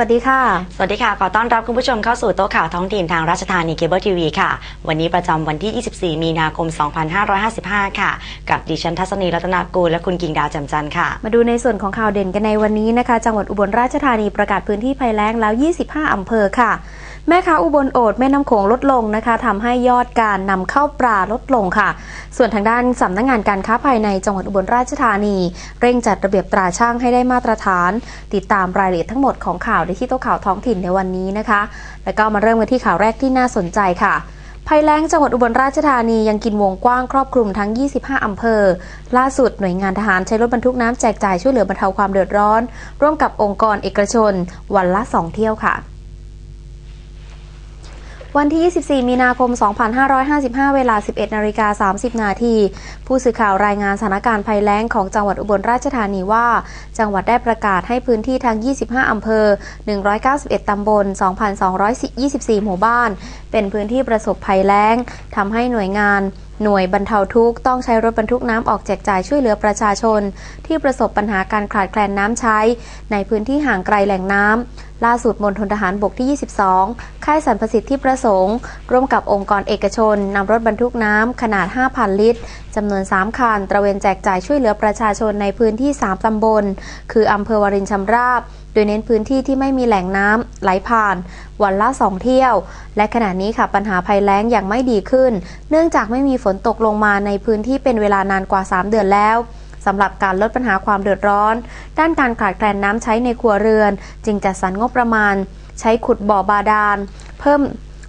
วัสดีค่ะ สวัสดีค่ะ ขอต้อนรับคุณผู้ชมเข้าสู่โต๊ะข่าวท้องถิ่นทางราชธานีเคเบิลทีวีค่ะ วันนี้ประจำวันที่ 24 มีนาคม 2555 ค่ะ กับดิฉันทัศนีรัตนากูลและคุณกิ่งดาวจำจันทร์ค่ะ มาดูในส่วนของข่าวเด่นกันในวันนี้นะคะ จังหวัดอุบลราชธานีประกาศพื้นที่ภัยแล้งแล้ว 25 อำเภอค่ะ แม่ค้าอุบลโอดแม่น้ำโขงลดลงนะคะทำให้ยอดการนำเข้าปลาลดลงค่ะ ส่วนทางด้านสำนักงงานการค้าภายในจังหวัดอุบลราชธานี เร่งจัดระเบียบตราช่างให้ได้มาตรฐาน ติดตามรายละเอียดทั้งหมดของข่าวในที่โต๊ะข่าวท้องถิ่นในวันนี้นะคะ แล้วก็มาเริ่มกันที่ข่าวแรกที่น่าสนใจค่ะภัยแล้งจังหวัดอุบลราชธานียังกินวงกว้างครอบคลุมทั้ง 25 อำเภอ ล่าสุดหน่วยงานทหารใช้รถบรรทุกน้ำแจกจ่ายช่วยเหลือบรรเทาความเดือดร้อน ร่วมกับองค์กรเอกชน วันละ 2 เที่ยวค่ะ วันที่ 24 มีนาคม 2555 เวลา 11นาฬิกา30 นาที ผู้สื่อข่าวรายงานสถานการณ์ภัยแล้งของจังหวัดอุบลราชธานีว่า จังหวัดได้ประกาศให้พื้นที่ทั้ง 25 อำเภอ 191 ตำบล 2,224 หมู่บ้าน เป็นพื้นที่ประสบภัยแล้งทำให้หน่วยงานหน่วยบรรเทาทุกข์ต้องใช้รถบรรทุกน้ำออกแจกจ่ายช่วยเหลือประชาชน ที่ประสบปัญหาการขาดแคลนน้ำใช้ ในพื้นที่ห่างไกลแหล่งน้ำ ล่าสุดมณฑลทหารบกที่ 22 ค่ายสรรพสิทธิประสงค์ ร่วมกับองค์กรเอกชนนำรถบรรทุกน้ำขนาด 5,000 ลิตรจำนวน 3 คัน ตระเวนแจกจ่ายช่วยเหลือประชาชนในพื้นที่ 3 ตำบล คืออำเภอวารินชำราบ โดยเน้นพื้นที่ที่ไม่มีแหล่งน้ำไหลผ่าน วันละ 2 เที่ยว และขณะนี้ค่ะปัญหาภัยแล้งยังไม่ดีขึ้น เนื่องจากไม่มีฝนตกลงมาในพื้นที่เป็นเวลานานกว่า 3 เดือนแล้ว สำหรับการลดปัญหาความเดือดร้อน ด้านการขาดแคลนน้ำใช้ในครัวเรือน จึงจัดสรรงบประมาณ ใช้ขุดบ่อบาดาล เพิ่ม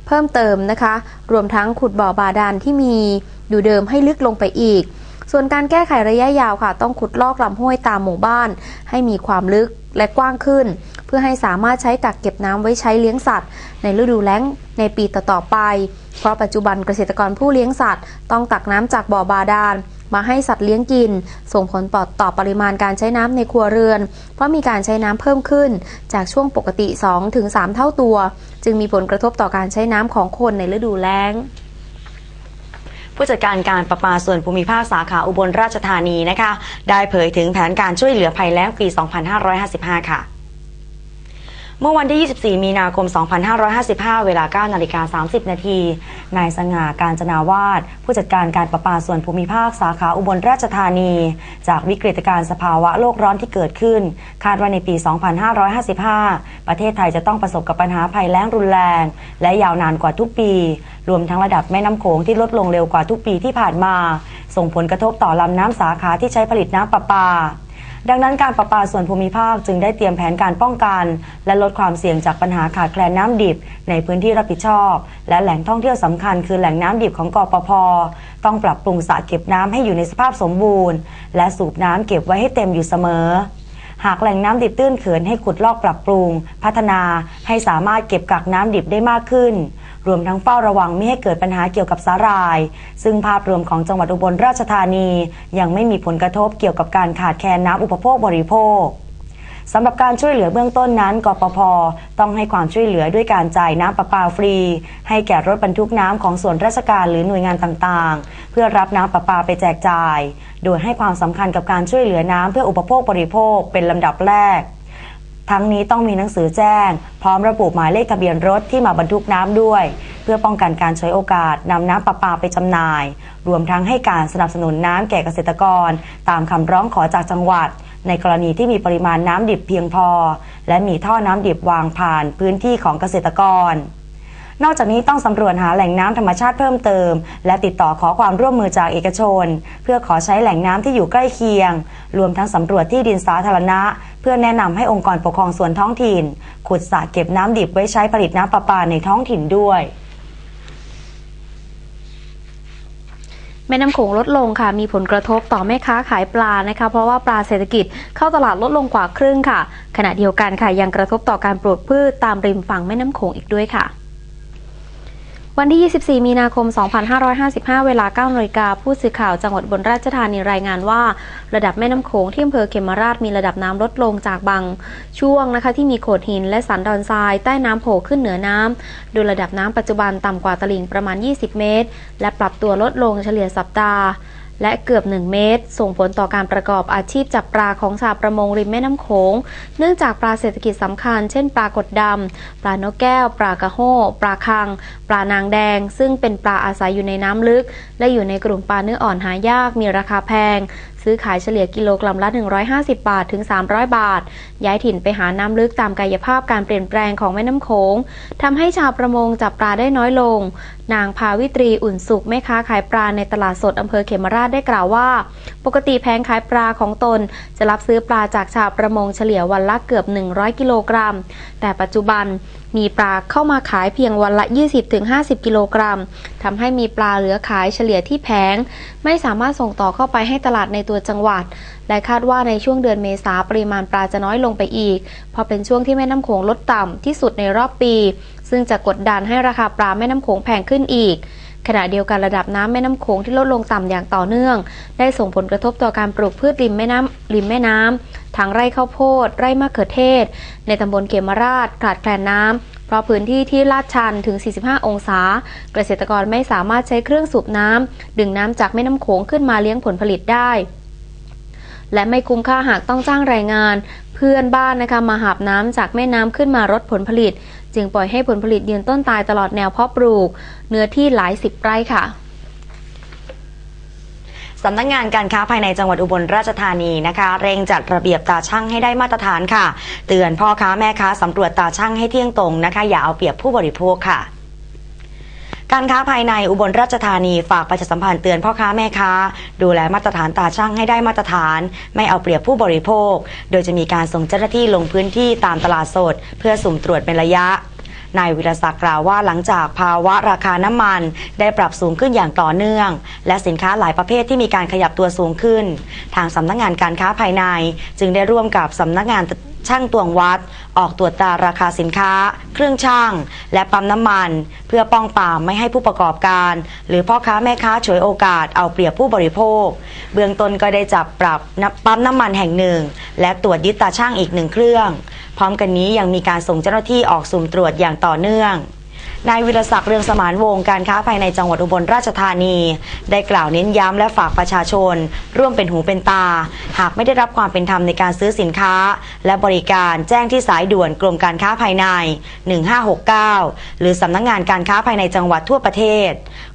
เพิ่มเติมนะคะ รวมทั้งขุดบ่อบาดาลที่มีอยู่เดิมให้ลึกลงไปอีก ส่วนการแก้ไขระยะยาวค่ะ ต้องขุดลอกลำห้วยตามหมู่บ้าน ให้มีความลึกและกว้างขึ้น เพื่อให้สามารถใช้กักเก็บน้ำไว้ใช้เลี้ยงสัตว์ ในฤดูแล้งในปีต่อๆไป เพราะปัจจุบันเกษตรกรผู้เลี้ยงสัตว์ ต้องตักน้ำจากบ่อบาดาล มาให้สัตว์เลี้ยงกิน ส่งผลต่อปริมาณการใช้น้ำในครัวเรือน เพราะมีการใช้น้ำเพิ่มขึ้น จากช่วงปกติ 2-3 เท่าตัว จึงมีผลกระทบต่อการใช้น้ำของคนในฤดูแล้งผู้จัดการการประปาส่วนภูมิภาคสาขาอุบลราชธานีนะคะ ได้เผยถึงแผนการช่วยเหลือภัยแล้งปี 2555 ค่ะ เมื่อวันที่ 24 มีนาคม 2555 เวลา 9 นาฬิกา 30 นาที นายสง่าการจนาวาดผู้จัดการการประปาส่วนภูมิภาคสาขาอุบลราชธานี จากวิกฤตการณ์สภาวะโลกร้อนที่เกิดขึ้น คาดว่าในปี 2555 ประเทศไทยจะต้องประสบกับปัญหาภัยแล้งรุนแรง และยาวนานกว่าทุกปี รวมทั้งระดับแม่น้ำโขงที่ลดลงเร็วกว่าทุกปีที่ผ่านมา ส่งผลกระทบต่อลำน้ำสาขาที่ใช้ผลิตน้ำประปา ดังนั้นการประปาส่วนภูมิภาคจึงได้เตรียมแผนการป้องกัน และลดความเสี่ยงจากปัญหาขาดแคลนน้ำดิบ ในพื้นที่รับผิดชอบ และแหล่งท่องเที่ยวสำคัญคือแหล่งน้ำดิบของกปพต้องปรับปรุงสระเก็บน้ำให้อยู่ในสภาพสมบูรณ์ และสูบน้ำเก็บไว้ให้เต็มอยู่เสมอหากแหล่งน้ำดิบตื้นเขินให้ขุดลอกปรับปรุง พัฒนาให้สามารถเก็บกักน้ำดิบได้มากขึ้น รวมทั้งเฝ้าระวังไม่ให้เกิดปัญหาเกี่ยวกับสาหร่าย ซึ่งภาพรวมของจังหวัดอุบลราชธานี ยังไม่มีผลกระทบเกี่ยวกับการขาดแคลนน้ำอุปโภคบริโภคสำหรับการช่วยเหลือเบื้องต้นนั้นกปพต้องให้ความช่วยเหลือด้วยการจ่ายน้ำประปาฟรี ให้แก่รถบรรทุกน้ำของส่วนราชการหรือหน่วยงานต่างๆ เพื่อรับน้ำประปาไปแจกจ่าย โดยให้ความสำคัญกับการช่วยเหลือน้ำเพื่ออุปโภคบริโภคเป็นลำดับแรก ทั้งนี้ต้องมีหนังสือแจ้ง พร้อมระบุหมายเลขทะเบียนรถที่มาบรรทุกน้ำด้วย เพื่อป้องกันการใช้โอกาสนำน้ำประปาไปจำหน่าย รวมทั้งให้การสนับสนุนน้ำแก่เกษตรกร ตามคำร้องขอจากจังหวัด ในกรณีที่มีปริมาณน้ำดิบเพียงพอ และมีท่อน้ำดิบวางผ่านพื้นที่ของเกษตรกร นอกจากนี้ต้องสำรวจหาแหล่งน้ำธรรมชาติเพิ่มเติม และติดต่อขอความร่วมมือจากเอกชน เพื่อขอใช้แหล่งน้ำที่อยู่ใกล้เคียง รวมทั้งสำรวจที่ดินสาธารณะ เพื่อแนะนำให้องค์กรปกครองส่วนท้องถิ่น ขุดสระเก็บน้ำดิบไว้ใช้ผลิตน้ำประปาในท้องถิ่นด้วยแม่น้ำโขงลดลงค่ะ มีผลกระทบต่อแม่ค้าขายปลานะคะ เพราะว่าปลาเศรษฐกิจเข้าตลาดลดลงกว่าครึ่งค่ะ ขณะเดียวกันค่ะยังกระทบต่อการปลูกพืชตามริมฝั่งแม่น้ำโขงอีกด้วยค่ะ วันที่ 24 มีนาคม 2555 เวลา9นาฬิกาผู้สื่อข่าวจังหวัดบนราชธานีรายงานว่า ระดับแม่น้ำโขงที่อำเภอเขมราชมีระดับน้ำลดลงจากบางช่วงนะคะที่มีโขดหินและสันดอนทรายใต้น้ำโผล่ขึ้นเหนือน้ำโดยระดับน้ำปัจจุบันต่ำกว่าตลิ่งประมาณ 20 เมตร และปรับตัวลดลงเฉลี่ยสัปดาห์ และเกือบ 1 เมตร ส่งผลต่อการประกอบอาชีพจับปลาของชาวประมงริมแม่น้ำโขง เนื่องจากปลาเศรษฐกิจสำคัญ เช่นปลากดดำ ปลานกแก้ว ปลากระโห้ ปลาคัง ปลานางแดง ซึ่งเป็นปลาอาศัยอยู่ในน้ำลึก และอยู่ในกลุ่มปลาเนื้ออ่อนหายากมีราคาแพงซื้อขายเฉลี่ยกิโลกรัมละ 150 บาทถึง 300 บาท ย้ายถิ่นไปหาน้ำลึกตามกายภาพการเปลี่ยนแปลงของแม่น้ำโขงทำให้ชาวประมงจับปลาได้น้อยลง นางภาวิตรีอุ่นสุขแม่ค้าขายปลาในตลาดสดอำเภอเขมราชได้กล่าวว่า ปกติแผงขายปลาของตน จะรับซื้อปลาจากชาวประมงเฉลี่ยวันละเกือบ 100 กิโลกรัม แต่ปัจจุบันมีปลาเข้ามาขายเพียงวันละ 20-50 กิโลกรัมทำให้มีปลาเหลือขายเฉลี่ยที่แผง ไม่สามารถส่งต่อเข้าไปให้ตลาดในตัวจังหวัด และคาดว่าในช่วงเดือนเมษาปริมาณปลาจะน้อยลงไปอีก เพราะเป็นช่วงที่แม่น้ำโขงลดต่ำที่สุดในรอบปี ซึ่งจะกดดันให้ราคาปลาแม่น้ำโขงแพงขึ้นอีก ขณะเดียวกันระดับน้ำแม่น้ำโขงที่ลดลงต่ำอย่างต่อเนื่อง ได้ส่งผลกระทบต่อการปลูกพืชริมแม่น้ำริมแม่น้ำทั้งไร่ข้าวโพด ไร่มะเขือเทศ ในตำบลเขมราชขาดแคลนน้ำเพราะพื้นที่ที่ลาดชันถึง 45 องศา เกษตรกรไม่สามารถใช้เครื่องสูบน้ำดึงน้ำจากแม่น้ำโขงขึ้นมาเลี้ยงผลผลิตได้และไม่คุ้มค่าหากต้องจ้างแรงงาน เพื่อนบ้านนะคะมาหาบน้ำจากแม่น้ำขึ้นมารดผลผลิต จึงปล่อยให้ผลผลิตยืนต้นตายตลอดแนวเพาะปลูก เนื้อที่หลายสิบไร่ค่ะสำนักงานการค้าภายในจังหวัดอุบลราชธานีนะคะ เร่งจัดระเบียบตาช่างให้ได้มาตรฐานค่ะ เตือนพ่อค้าแม่ค้าสำรวจตาช่างให้เที่ยงตรงนะคะ อย่าเอาเปรียบผู้บริโภคค่ะ การค้าภายในอุบลราชธานีฝากประชาสัมพันธ์เตือนพ่อค้าแม่ค้า ดูแลมาตรฐานตาช่างให้ได้มาตรฐาน ไม่เอาเปรียบผู้บริโภค โดยจะมีการส่งเจ้าหน้าที่ลงพื้นที่ตามตลาดสด เพื่อสุ่มตรวจเป็นระยะนายวิรศักดิ์กล่าวว่าหลังจากภาวะราคาน้ำมัน ได้ปรับสูงขึ้นอย่างต่อเนื่อง และสินค้าหลายประเภทที่มีการขยับตัวสูงขึ้น ทางสำนักงานการค้าภายใน จึงได้ร่วมกับสำนักงาน ช่างตวงวัด ออกตรวจตาราคาสินค้า เครื่องช่าง และปั๊มน้ำมัน เพื่อป้องปรามไม่ให้ผู้ประกอบการ หรือพ่อค้าแม่ค้าฉวยโอกาสเอาเปรียบผู้บริโภค เบื้องต้นก็ได้จับปรับปั๊มน้ำมันแห่งหนึ่ง และตรวจยึดตาช่างอีกหนึ่งเครื่อง พร้อมกันนี้ยังมีการส่งเจ้าหน้าที่ออกสุ่มตรวจอย่างต่อเนื่อง นายวิรศักดิ์เรืองสมานวงศ์การค้าภายในจังหวัดอุบลราชธานี ได้กล่าวเน้นย้ำและฝากประชาชน ร่วมเป็นหูเป็นตา หากไม่ได้รับความเป็นธรรมในการซื้อสินค้า และบริการแจ้งที่สายด่วนกรมการค้าภายใน 1569 หรือสำนักงงานการค้าภายในจังหวัดทั่วประเทศ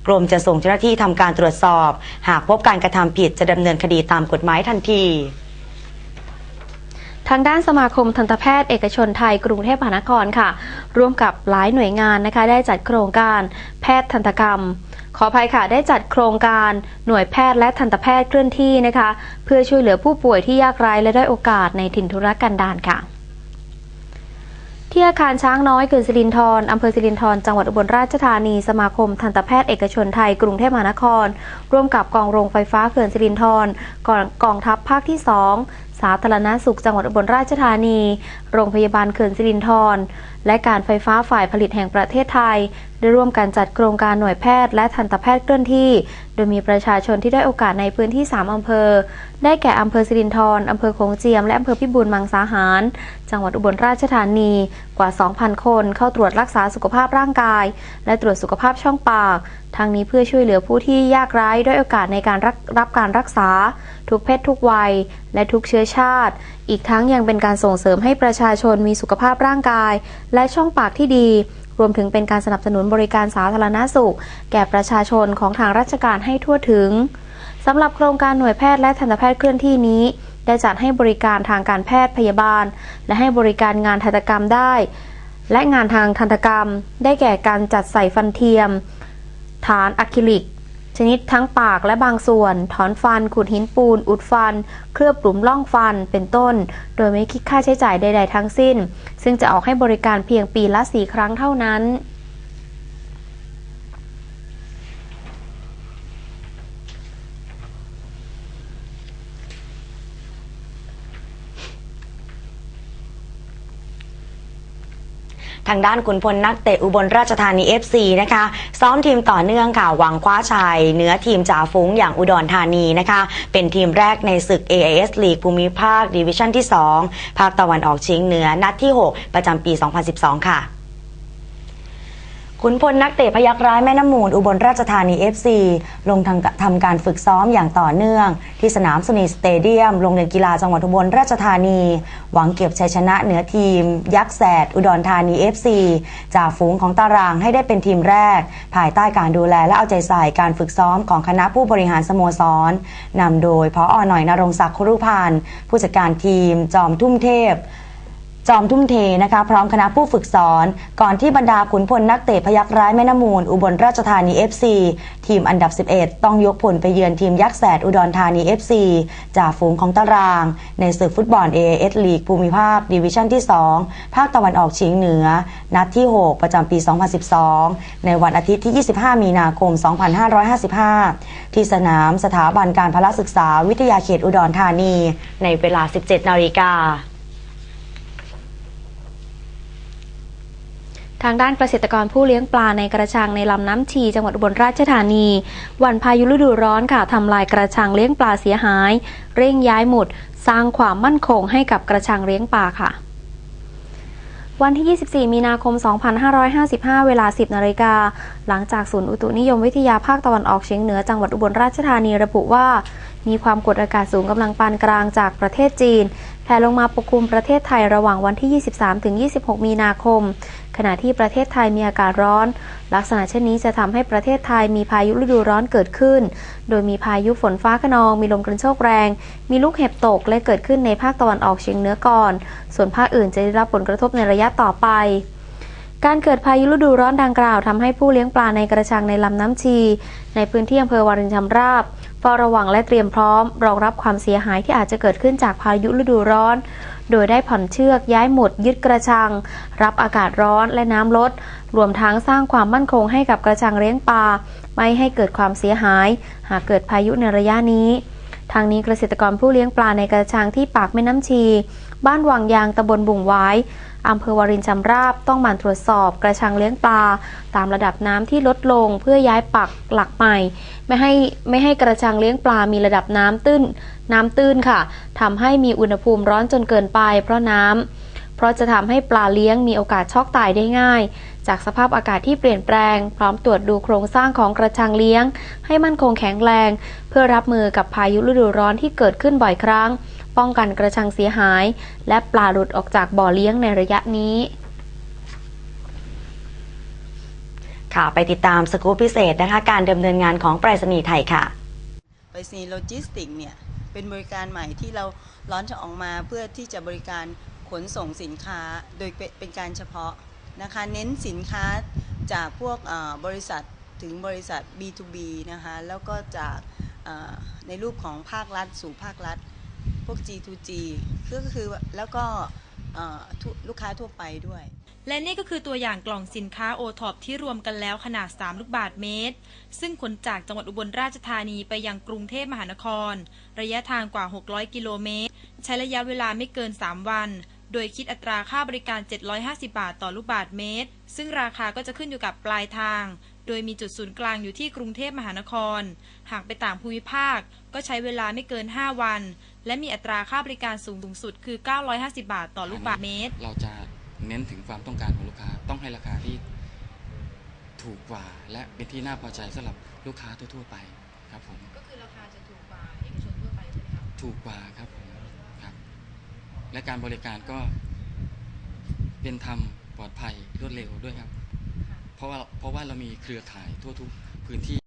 กรมจะส่งเจ้าหน้าที่ทำการตรวจสอบ หากพบการกระทำผิดจะดำเนินคดีตามกฎหมายทันที ทางด้านสมาคมทันตแพทย์เอกชนไทยกรุงเทพมหานครค่ะ ร่วมกับหลายหน่วยงานนะคะ ได้จัดโครงการแพทย์ทันตกรรม ขออภัยค่ะ ได้จัดโครงการหน่วยแพทย์และทันตแพทย์เคลื่อนที่นะคะ เพื่อช่วยเหลือผู้ป่วยที่ยากไร้และได้โอกาสในถิ่นทุรกันดารค่ะที่อาคารช้างน้อยเกินสิรินทรอำเภอสิรินทรจังหวัดอุบลราชธานี สมาคมทันตแพทย์เอกชนไทยกรุงเทพมหานคร ร่วมกับกองโรงไฟฟ้าเขื่อนสิรินทรกองกองทัพภาคที่ 2 สาธารณสุขจังหวัดอุบลราชธานี โรงพยาบาลเขื่อนสิรินทรและการไฟฟ้าฝ่ายผลิตแห่งประเทศไทย ได้ร่วมกันจัดโครงการหน่วยแพทย์และทันตแพทย์เคลื่อนที่ โดยมีประชาชนที่ได้โอกาสในพื้นที่ 3 อำเภอ ได้แก่อำเภอสิรินธรอำเภอโขงเจียม และอำเภอพิบูลมังสาหาร จังหวัดอุบลราชธานีกว่า 2,000 คนเข้าตรวจรักษาสุขภาพร่างกาย และตรวจสุขภาพช่องปากทางนี้เพื่อช่วยเหลือผู้ที่ยากไร้ด้วยโอกาสในการรับรับการรักษา ทุกเพศทุกวัย และทุกเชื้อชาติ อีกทั้งยังเป็นการส่งเสริมให้ประชาชนมีสุขภาพร่างกาย และช่องปากที่ดี รวมถึงเป็นการสนับสนุนบริการสาธารณสุข แก่ประชาชนของทางราชการให้ทั่วถึงสำหรับโครงการหน่วยแพทย์และทันตแพทย์เคลื่อนที่นี้ ได้จัดให้บริการทางการแพทย์พยาบาล และให้บริการงานทันตกรรมได้ และงานทางทันตกรรม ได้แก่การจัดใส่ฟันเทียม ฐานอะคริลิก ชนิดทั้งปากและบางส่วน ถอนฟัน ขูดหินปูน อุดฟัน เคลือบหลุมล่องฟันเป็นต้น โดยไม่คิดค่าใช้จ่ายใด ๆ ทั้งสิ้น ซึ่งจะออกให้บริการเพียงปีละสี่ครั้งเท่านั้น ทางด้านขุนพลนักเตะอุบลราชธานี FC นะคะ ซ้อมทีมต่อเนื่องค่ะ หวังคว้าชัยเหนือทีมจ่าฝูงอย่างอุดรธานีนะคะ เป็นทีมแรกในศึก AIS ลีกภูมิภาคดิวิชั่นที่ 2 ภาคตะวันออกเฉียงเหนือนัดที่ 6 ประจำปี 2012 ค่ะ ขุนพลนักเตะพยักร้ายแม่น้ำมูล อุบลราชธานี FC ลงทำทำการฝึกซ้อมอย่างต่อเนื่อง ที่สนามสุนีสเตเดียมโรงเรียนกีฬาจังหวัดอุบลราชธานี หวังเก็บชัยชนะเหนือทีม ยักษ์แสด อุดรธานี FC จากฝูงของตารางให้ได้เป็นทีมแรก ภายใต้การดูแลและเอาใจใส่การฝึกซ้อมของคณะผู้บริหารสโมสรนำโดยพออหน่อยนรงศักดิ์ครุพันธ์ผู้จัดการทีมจอมทุ่มเทพ จอมทุ่มเทนะคะ พร้อมคณะผู้ฝึกสอน ก่อนที่บรรดาขุนพลนักเตะพยักร้ายแม่น้ำมูล อุบลราชธานี FC ทีมอันดับ 11 ต้องยกผลไปเยือนทีมยักษ์แสดอุดรธานี FC จากฝูงของตาราง ในศึกฟุตบอล AAS ลีกภูมิภาคดิวิชั่นที่ 2 ภาคตะวันออกเฉียงเหนือ นัดที่ 6 ประจำปี 2012 ในวันอาทิตย์ที่ 25 มีนาคม 2555 ที่สนามสถาบันการพละศึกษาวิทยาเขตอุดรธานี ในเวลา 17 นาฬิกา ทางด้านเกษตรกรผู้เลี้ยงปลาในกระชังในลำน้ำชีจังหวัดอุบลราชธานี วันพายุฤดูร้อนค่ะทำลายกระชังเลี้ยงปลาเสียหาย เร่งย้ายหมุด สร้างความมั่นคงให้กับกระชังเลี้ยงปลาค่ะวันที่ 24 มีนาคม 2555 เวลา 10 นาฬิกา หลังจากศูนย์อุตุนิยมวิทยาภาคตะวันออกเฉียงเหนือจังหวัดอุบลราชธานีระบุว่า มีความกดอากาศสูงกำลังปานกลางจากประเทศจีน แผ่ลงมาปกคลุมประเทศไทยระหว่างวันที่ 23-26 มีนาคม ขณะที่ประเทศไทยมีอากาศร้อน ลักษณะเช่นนี้จะทำให้ประเทศไทยมีพายุฤดูร้อนเกิดขึ้น โดยมีพายุฝนฟ้าขนอง มีลมกระโชกแรง มีลูกเห็บตกและเกิดขึ้นในภาคตะวันออกเฉียงเหนือก่อน ส่วนภาคอื่นจะได้รับผลกระทบในระยะต่อไปการเกิดพายุฤดูร้อนดังกล่าวทำให้ผู้เลี้ยงปลาในกระชังในลำน้ำชี ในพื้นที่อำเภอวารินชำราบ ฝ้าระวังและเตรียมพร้อม รองรับความเสียหายที่อาจจะเกิดขึ้นจากพายุฤดูร้อน โดยได้ผ่อนเชือกย้ายหมดยึดกระชัง รับอากาศร้อนและน้ำลด รวมทั้งสร้างความมั่นคงให้กับกระชังเลี้ยงปลาไม่ให้เกิดความเสียหาย หากเกิดพายุในระยะนี้ทางนี้เกษตรกรผู้เลี้ยงปลาในกระชังที่ปากแม่น้ำชีบ้านวังยางตำบลบุ่งไว้อำเภอวารินชำราบต้องหมั่นตรวจสอบกระชังเลี้ยงปลา ตามระดับน้ำที่ลดลงเพื่อย้ายปักหลักใหม่ ไม่ให้ไม่ให้กระชังเลี้ยงปลามีระดับน้ำตื้น น้ำตื้นค่ะทำให้มีอุณหภูมิร้อนจนเกินไป เพราะน้ำเพราะจะทำให้ปลาเลี้ยงมีโอกาสช็อกตายได้ง่าย จากสภาพอากาศที่เปลี่ยนแปลง พร้อมตรวจดูโครงสร้างของกระชังเลี้ยง ให้มั่นคงแข็งแรง เพื่อรับมือกับพายุฤดูร้อนที่เกิดขึ้นบ่อยครั้ง ป้องกันกระชังเสียหาย และปลาหลุดออกจากบ่อเลี้ยงในระยะนี้ค่ะไปติดตามสกู๊ปพิเศษนะคะ การดำเนินงานของไปรษณีย์ไทยค่ะ ไปรษณีย์โลจิสติกเนี่ย เป็นบริการใหม่ที่เราล้อนจะออกมาเพื่อที่จะบริการขนส่งสินค้าโดยเป็นเป็นการเฉพาะนะคะ เน้นสินค้าจากพวกเอ่อบริษัทถึงบริษัท B2B นะคะ แล้วก็จากเอ่อในรูปของภาครัฐสู่ภาครัฐ พวก G2G ก็คือแล้วก็ลูกค้าทั่วไปด้วย และนี่ก็คือตัวอย่างกล่องสินค้าโอท็อปที่รวมกันแล้วขนาด 3 ลูกบาทเมตร ซึ่งขนจากจังหวัดอุบลราชธานีไปยังกรุงเทพมหานคร ระยะทางกว่า 600 กิโลเมตร ใช้ระยะเวลาไม่เกิน 3 วัน โดยคิดอัตราค่าบริการ 750 บาทต่อลูกบาทเมตร ซึ่งราคาก็จะขึ้นอยู่กับปลายทาง โดยมีจุดศูนย์กลางอยู่ที่กรุงเทพมหานคร หากไปต่างภูมิภาคก็ใช้เวลาไม่เกิน 5 วัน และมีอัตราค่าบริการสูงสุดคือ 950 บาทต่อลูกบาทเมตร เราจะเน้นถึงความต้องการของลูกค้า ต้องให้ราคาที่ถูกกว่า และเป็นที่น่าพอใจสำหรับลูกค้าทั่วๆไปครับผมก็คือราคาจะถูกกว่าเอกชนทั่วไปใช่ไหมครับถูกกว่าครับผมครับและการบริการก็เป็นธรรมปลอดภัยรวดเร็วด้วยครับ เพราะว่าเพราะว่าเรามีเครือข่ายทั่วทุกพื้นที่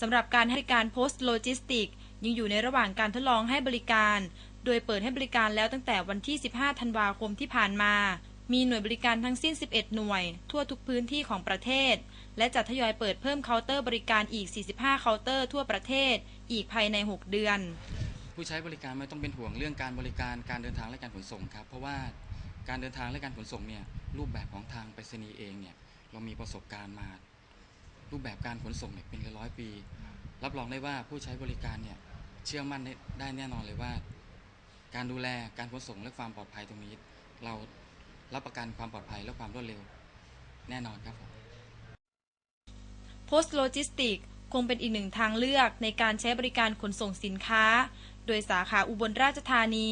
สำหรับการให้บริการ Post Logistic ยังอยู่ในระหว่างการทดลองให้บริการ โดยเปิดให้บริการแล้วตั้งแต่วันที่ 15 ธันวาคมที่ผ่านมา มีหน่วยบริการทั้งสิ้น 11 หน่วย ทั่วทุกพื้นที่ของประเทศ และจะทยอยเปิดเพิ่มเคาน์เตอร์บริการอีก 45 เคาน์เตอร์ทั่วประเทศ อีกภายใน 6 เดือน ผู้ใช้บริการไม่ต้องเป็นห่วงเรื่องการบริการการเดินทางและการขนส่งครับ เพราะว่าการเดินทางและการขนส่งเนี่ยรูปแบบของทางไปรษณีย์เองเนี่ยเรามีประสบการณ์มารูปแบบการขนส่งเนี่ยเป็นร้อยปี รับรองได้ว่าผู้ใช้บริการเนี่ย เชื่อมั่นได้แน่นอนเลยว่า การดูแลการขนส่งและความปลอดภัยตรงนี้ เรารับประกันความปลอดภัยและความรวดเร็ว แน่นอนครับผม Post Logistic คงเป็นอีกหนึ่งทางเลือกในการใช้บริการขนส่งสินค้า โดยสาขาอุบลราชธานี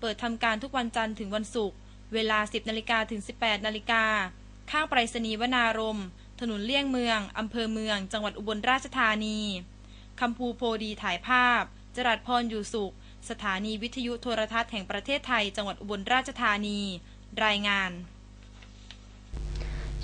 เปิดทำการทุกวันจันทร์ถึงวันศุกร์ เวลา 10นาฬิกาถึง 18นาฬิกา ข้างไปรษณีย์วนารม ถนนเลี่ยงเมือง อำเภอเมือง จังหวัดอุบลราชธานี คำภูโพดีถ่ายภาพ จรัสพรอยู่สุข สถานีวิทยุโทรทัศน์แห่งประเทศไทย จังหวัดอุบลราชธานี รายงาน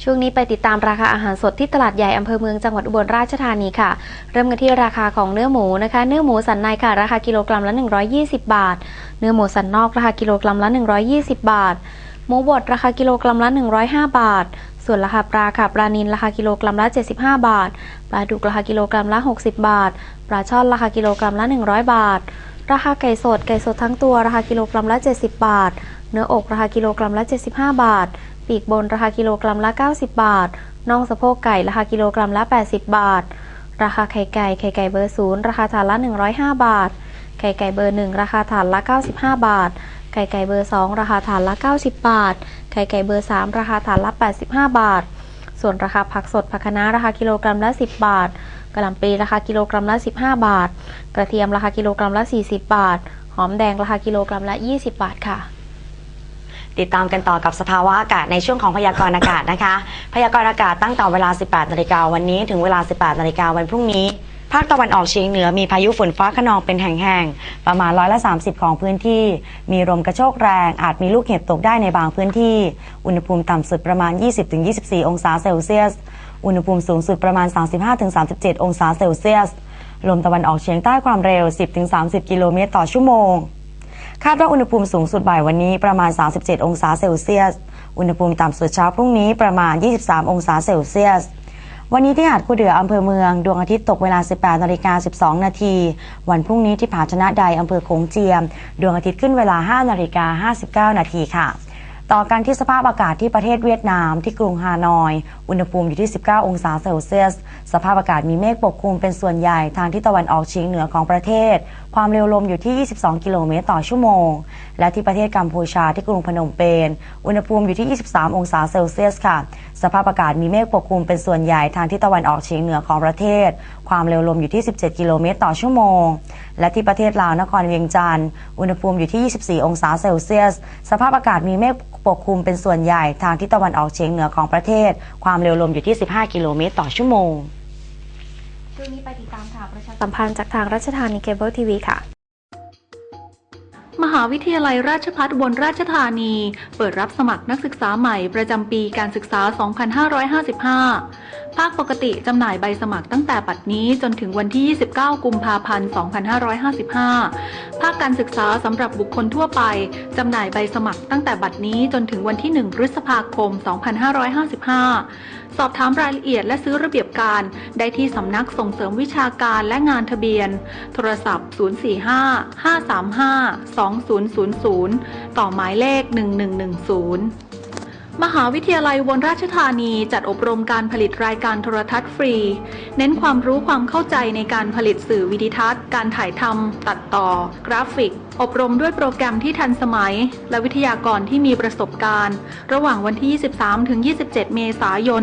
ช่วงนี้ไปติดตามราคาอาหารสดที่ตลาดใหญ่อำเภอเมืองจังหวัดอุบลราชธานีค่ะ เริ่มกันที่ราคาของเนื้อหมูนะคะ เนื้อหมูสันในค่ะ ราคากิโลกรัมละ 120 บาท เนื้อหมูสันนอกราคากิโลกรัมละ 120 บาทหมูบดราคากิโลกรัมละ 105 บาท ส่วนราคาปลาค่ะปลานิลราคากิโลกรัมละ 75 บาท ปลาดุกราคากิโลกรัมละ 60 บาท ปลาช่อนราคากิโลกรัมละ 100 บาท ราคาไก่สดไก่สดทั้งตัวราคากิโลกรัมละ 70 บาท เนื้ออกราคากิโลกรัมละ 75 บาท ปีกบนราคากิโลกรัมละ 90 บาท น่องสะโพกไก่ราคากิโลกรัมละ 80 บาท ราคาไข่ไก่ไข่ไก่เบอร์ศูนย์ราคาถาดละ 105 บาท ไข่ไก่เบอร์หนึ่งราคาถาดละ 95 บาท ไข่ไก่เบอร์สองราคาถาดละ 90 บาท ไข่ไก่เบอร์สามราคาถาดละ 85 บาท ส่วนราคาผักสดผักคะน้าราคากิโลกรัมละ 10 บาทกระหล่ำปลีราคากิโลกรัมละ 15 บาท กระเทียมราคากิโลกรัมละ 40 บาท หอมแดงราคากิโลกรัมละ 20 บาทค่ะติดตามกันต่อกับสภาวะอากาศในช่วงของพยากรณ์อากาศนะคะ พยากรณ์อากาศตั้งแต่เวลา 18 นาฬิกาวันนี้ถึงเวลา 18 นาฬิกาวันพรุ่งนี้ ภาคตะวันออกเฉียงเหนือมีพายุฝนฟ้าขนองเป็นแห่งๆ ประมาณร้อยละ 30 ของพื้นที่ มีลมกระโชกแรง อาจมีลูกเห็บตกได้ในบางพื้นที่ อุณหภูมิต่ำสุดประมาณ 20-24 องศาเซลเซียส อุณหภูมิสูงสุดประมาณ 35-37 องศาเซลเซียส ลมตะวันออกเฉียงใต้ความเร็ว 10-30 กิโลเมตรต่อชั่วโมง คาดว่าอุณหภูมิสูงสุดบ่ายวันนี้ประมาณ 37 องศาเซลเซียส อุณหภูมิต่ำสุดเช้าพรุ่งนี้ประมาณ 23 องศาเซลเซียส วันนี้ที่หาดคูเดืออำเภอเมือง ดวงอาทิตย์ตกเวลา 18นาฬิกา12 นาที วันพรุ่งนี้ที่ผาชนะใดอำเภอโขงเจียม ดวงอาทิตย์ขึ้นเวลา 5นาฬิกา59 นาทีค่ะ ต่อกันที่สภาพอากาศที่ประเทศเวียดนามที่กรุงฮานอย อุณหภูมิอยู่ที่ 19 องศาเซลเซียส สภาพอากาศมีเมฆปกคลุมเป็นส่วนใหญ่ทางที่ตะวันออกเฉียงเหนือของประเทศ ความเร็วลมอยู่ที่ 22 กิโลเมตรต่อชั่วโมง และที่ประเทศกัมพูชาที่กรุงพนมเปญ อุณหภูมิอยู่ที่ 23 องศาเซลเซียสค่ะ สภาพอากาศมีเมฆปกคลุมเป็นส่วนใหญ่ทางที่ตะวันออกเฉียงเหนือของประเทศ ความเร็วลมอยู่ที่ 17 กิโลเมตรต่อชั่วโมง และที่ประเทศลาวนครเวียงจันทร์อุณหภูมิอยู่ที่ 24 องศาเซลเซียส สภาพอากาศมีเมฆปกคลุมเป็นส่วนใหญ่ทางทิศตะวันออกเฉียงเหนือของประเทศ ความเร็วลมอยู่ที่ 15 กิโลเมตรต่อชั่วโมงช่วงนี้ไปติดตามข่าวประชาสัมพันธ์จากทางรัชธานีเคเบิลทีวีค่ะ มหาวิทยาลัยราชภัฏบลราชธานี เปิดรับสมัครนักศึกษาใหม่ประจำปีการศึกษา 2555 ภาคปกติจำหน่ายใบสมัครตั้งแต่ปัดนี้จนถึงวันที่ 29 กุมภาพันธ์ 2555 ภาคการศึกษาสำหรับบุคคลทั่วไปจำหน่ายใบสมัครตั้งแต่บัดนี้จนถึงวันที่ 1 พฤษภาคม 2555 สอบถามรายละเอียดและซื้อระเบียบการ ได้ที่สำนักส่งเสริมวิชาการและงานทะเบียน โทรศัพท์ 045 535 2 2000 ต่อหมายเลข 1110 มหาวิทยาลัยอุบลราชธานีจัดอบรมการผลิตรายการโทรทัศน์ฟรี เน้นความรู้ความเข้าใจในการผลิตสื่อวิดิทัศน์ การถ่ายทำตัดต่อ กราฟิก อบรมด้วยโปรแกรมที่ทันสมัย และวิทยากรที่มีประสบการณ์ ระหว่างวันที่ 23 ถึง 27 เมษายน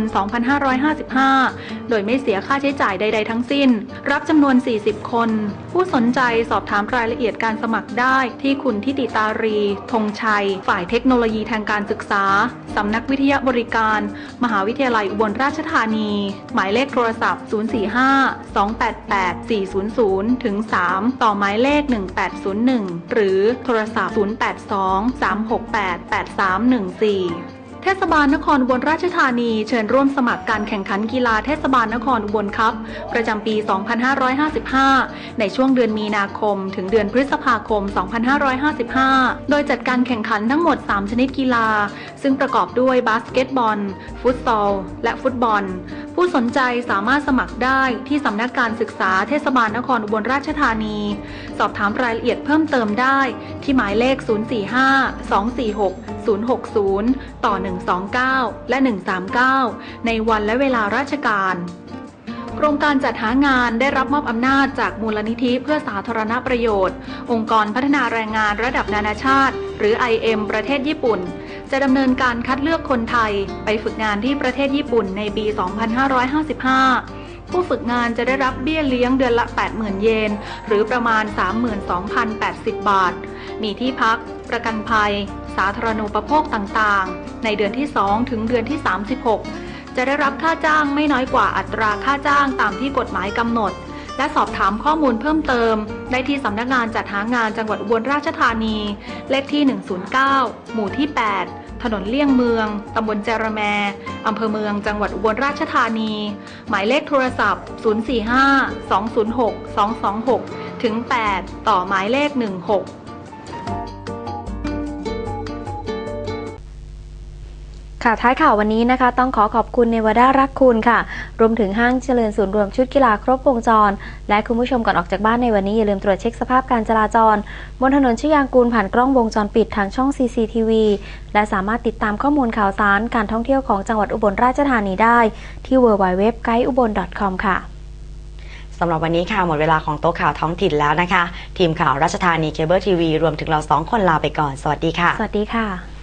2555 โดยไม่เสียค่าใช้จ่ายใด ๆ ทั้งสิ้น รับจำนวน 40 คน ผู้สนใจสอบถามรายละเอียดการสมัครได้ที่คุณทิติตารีธงชัย ฝ่ายเทคโนโลยีทางการศึกษา สำนักวิทยาบริการ มหาวิทยาลัยอุบลราชธานี หมายเลขโทรศัพท์ 045 288 400 ถึง 3 ต่อหมายเลข 1801หรือโทรศัพท์ 082 368 8314 เทศบาลนครอุบลราชธานีเชิญร่วมสมัครการแข่งขันกีฬาเทศบาลนครอุบลครับ ประจำปี 2555 ในช่วงเดือนมีนาคม ถึงเดือนพฤษภาคม 2555 โดยจัดการแข่งขันทั้งหมด 3 ชนิดกีฬา ซึ่งประกอบด้วยบาสเกตบอล ฟุตซอล และฟุตบอล ผู้สนใจสามารถสมัครได้ที่สำนักการศึกษาเทศบาลนครอุบลราชธานี สอบถามรายละเอียดเพิ่มเติมได้ ที่หมายเลข 045 246 060 ต่อ 129 และ 139 ในวันและเวลาราชการโครงการจัดหางานได้รับมอบอำนาจจากมูลนิธิเพื่อสาธารณประโยชน์ องค์กรพัฒนาแรงงานระดับนานาชาติ หรือ IM ประเทศญี่ปุ่น จะดำเนินการคัดเลือกคนไทย ไปฝึกงานที่ประเทศญี่ปุ่นในปี 2555 ผู้ฝึกงานจะได้รับเบี้ยเลี้ยงเดือนละ 80,000 เยน หรือประมาณ 32,080 บาท มีที่พัก ประกันภัย สาธารณูปโภคต่างๆ ในเดือนที่ 2 ถึงเดือนที่ 36 จะได้รับค่าจ้างไม่น้อยกว่าอัตราค่าจ้างตามที่กฎหมายกำหนด และสอบถามข้อมูลเพิ่มเติม ได้ที่สำนักงานจัดหางานจังหวัดอุบลราชธานี เลขที่ 109 หมู่ที่ 8ถนนเลี่ยงเมือง ตำบลเจรแม อำเภอเมือง จังหวัดอุบลราชธานี หมายเลขโทรศัพท์ 045 206 226 ถึง 8 ต่อหมายเลข 16 ค่ะท้ายข่าววันนี้นะคะ ต้องขอขอบคุณเนวาด้ารักคุณค่ะ รวมถึงห้างเจริญศูนย์รวมชุดกีฬาครบวงจร และคุณผู้ชมก่อนออกจากบ้านในวันนี้ อย่าลืมตรวจเช็คสภาพการจราจร บนถนนชยางกูลผ่านกล้องวงจรปิดทางช่อง CCTV และสามารถติดตามข้อมูลข่าวสารการท่องเที่ยวของจังหวัดอุบลราชธานีได้ที่ www.guideubon.com ค่ะสำหรับวันนี้ค่ะ หมดเวลาของโต๊ะข่าวท้องถิ่นแล้วนะคะ ทีมข่าวราชธานีเคเบิลทีวีรวมถึงเราสองคนลาไปก่อน สวัสดีค่ะ สวัสดีค่ะ